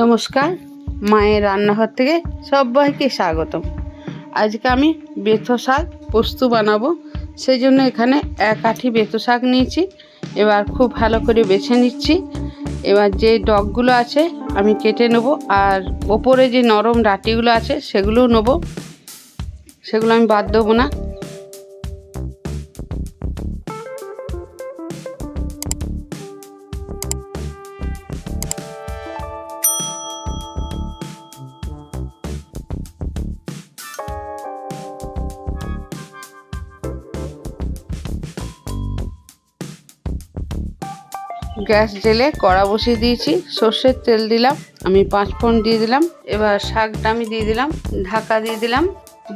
নমস্কার, মায়ের রান্নাঘর থেকে সবাইকে স্বাগতম। আজকে আমি বেথো শাক পোস্ত বানাবো সেই জন্য এখানে এক আঠি বেথো শাক নিয়েছি, এবার খুব ভালো করে বেছে নিচ্ছি। এবার যে ডগগুলো আছে, আমি কেটে নেব, আর ওপরে যে নরম ডাটিগুলো আছে, সেগুলোও নেব। সেগুলো আমি বাদ দেবো না। গ্যাস জেলে কড়া বসিয়ে দিয়েছি। সর্ষের তেল দিলাম, আমি পাঁচ ফোড়ন দিয়ে দিলাম। এবার শাকটা আমি দিয়ে দিলাম, ঢাকা দিয়ে দিলাম।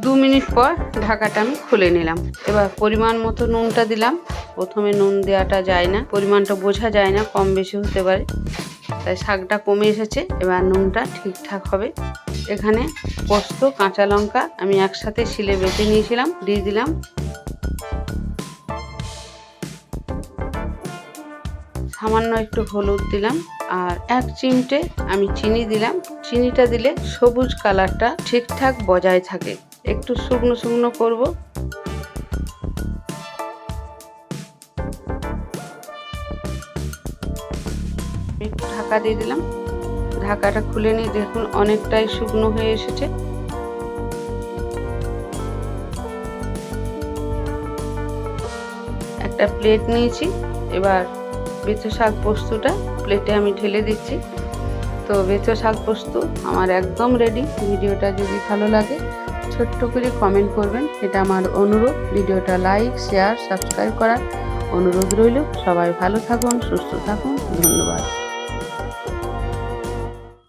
দু মিনিট পর ঢাকাটা আমি খুলে নিলাম। এবার পরিমাণ মতো নুনটা দিলাম। প্রথমে নুন দেওয়াটা যায় না, পরিমাণটা বোঝা যায় না, কম বেশি হতে পারে। তাই শাকটা কমে এসেছে, এবার নুনটা ঠিকঠাক হবে। এখানে পোস্ত, কাঁচা লঙ্কা আমি একসাথে শিলে বেটে নিয়েছিলাম, দিয়ে দিলাম। সামান্য একটু হলুদ দিলাম আর এক চিমটে আমি চিনি দিলাম। চিনিটা দিলে সবুজ কালারটা ঠিকঠাক বজায় থাকে। একটু শুকনো শুকনো করব। একটু ঢাকা দিয়ে দিলাম। ঢাকাটা খুলে নিয়ে দেখুন অনেকটাই শুকনো হয়ে এসেছে। একটা প্লেট নিয়েছি। এবার বেঁচো শাক পোস্তটা প্লেটে আমি ঢেলে দিচ্ছি। তো বেঁচো শাক পোস্ত আমার একদম রেডি ভিডিওটা যদি ভালো লাগে, ছোট্ট করে কমেন্ট করবেন। এটা আমার অনুরোধ। ভিডিওটা লাইক শেয়ার সাবস্ক্রাইব করার অনুরোধ রইল। সবাই ভালো থাকুন, সুস্থ থাকুন। ধন্যবাদ।